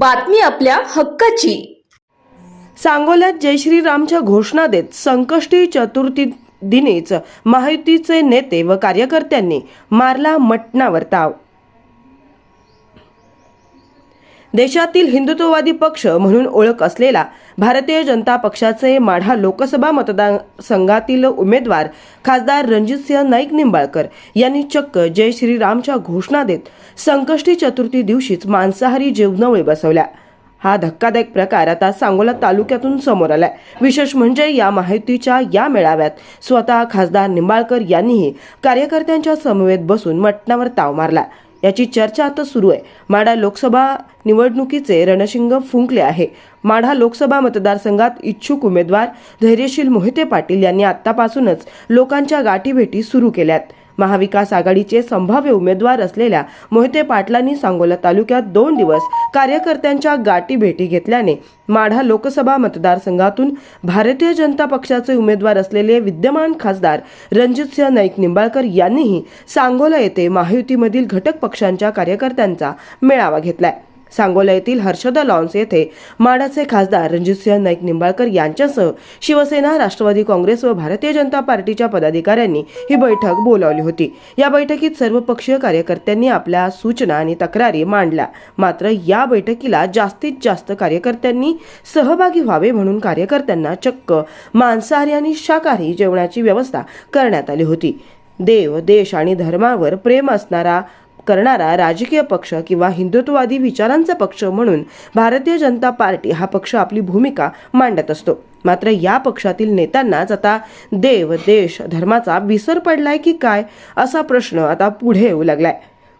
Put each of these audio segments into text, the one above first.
बातमी आपल्या हक्काची. सांगोल्यात जय श्रीरामच्या घोषणा देत संकष्टी चतुर्थी दिनीच महायुतीचे नेते व कार्यकर्त्यांनी मारला मटणावर ताव. देशातील हिंदुत्ववादी पक्ष म्हणून ओळख असलेला भारतीय जनता पक्षाचे माढा लोकसभा मतदारसंघातील उमेदवार खासदार रणजितसिंह नाईक निंबाळकर यांनी चक्क जय श्रीरामच्या घोषणा देत संकष्टी चतुर्थी दिवशीच मांसाहारी जेवणावळी बसवल्या. हा धक्कादायक प्रकार आता सांगोला तालुक्यातून समोर आलाय. विशेष म्हणजे या माहितीच्या या मेळाव्यात स्वतः खासदार निंबाळकर यांनीही कार्यकर्त्यांच्या समवेत बसून मटणावर ताव मारला. याची चर्चा आता सुरू आहे. माढा लोकसभा निवडणुकीचे रणशिंग फुंकले आहे. माढा लोकसभा मतदारसंघात इच्छुक उमेदवार धैर्यशील मोहिते पाटील यांनी आतापासूनच लोकांच्या गाठीभेटी सुरू केल्यात. महाविकास आघाडीचे संभाव्य उमेदवार असलेल्या मोहिते पाटलांनी सांगोला तालुक्यात दोन दिवस कार्यकर्त्यांच्या गाठी भेटी घेतल्याने माढा लोकसभा मतदारसंघातून भारतीय जनता पक्षाचे उमेदवार असलेले विद्यमान खासदार रणजितसिंह नाईक निंबाळकर यांनीही सांगोला येथे महायुतीमधील घटक पक्षांच्या कार्यकर्त्यांचा मेळावा घेतलाय. सांगोला येथील हर्षदा लॉन्स येथे माडाचे खासदार रणजितसिंह नाईक निंबाळकर यांच्यासह शिवसेना राष्ट्रवादी काँग्रेस व भारतीय जनता पार्टीच्या पदाधिकाऱ्यांनी ही बैठक बोलावली होती. या बैठकीत सर्व पक्षीय कार्यकर्त्यांनी आपल्या सूचना आणि तक्रारी मांडल्या. मात्र या बैठकीला जास्तीत जास्त कार्यकर्त्यांनी सहभागी व्हावे म्हणून कार्यकर्त्यांना चक्क मांसाहारी आणि शाकाहारी जेवणाची व्यवस्था करण्यात आली होती. देव देश आणि धर्मावर प्रेम असणारा करणारा राजकीय पक्ष किंवा हिंदुत्ववादी विचारांचा पक्ष म्हणून भारतीय जनता पार्टी हा पक्ष आपली भूमिका मांडत असतो. मात्र या पक्षातील नेत्यांनाच आता देव देश धर्माचा विसर पडलाय की काय असा प्रश्न आता पुढे येऊ लागलाय.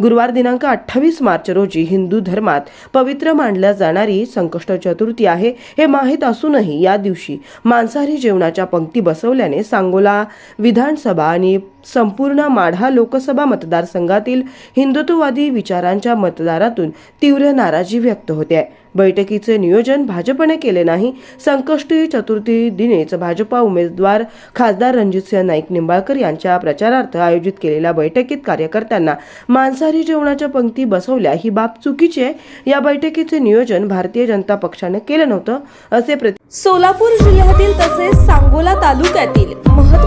गुरुवार दिनांक अठ्ठावीस मार्च रोजी हिंदू धर्मात पवित्र मानल्या जाणारी संकष्ट चतुर्थी आहे हे माहीत असूनही या दिवशी मांसाहारी जेवणाच्या पंक्ती बसवल्याने सांगोला विधानसभा आणि संपूर्ण माढा लोकसभा मतदारसंघातील हिंदुत्ववादी विचारांच्या मतदारातून तीव्र नाराजी व्यक्त होते. आहे बैठकीचे नियोजन भाजपने केले नाही. संकष्टी चतुर्थी दिनेच भाजपा उमेदवार खासदार रणजितसिंह नाईक निंबाळकर यांच्या प्रचारार्थ आयोजित केलेल्या बैठकीत कार्यकर्त्यांना मांसाहारी जेवणाच्या पंक्ती बसवल्या ही बाब चुकीची आहे. या बैठकीचे नियोजन भारतीय जनता पक्षाने केलं नव्हतं असे प्रति सोलापूर जिल्ह्यातील तसेच सांगोला तालुक्यातील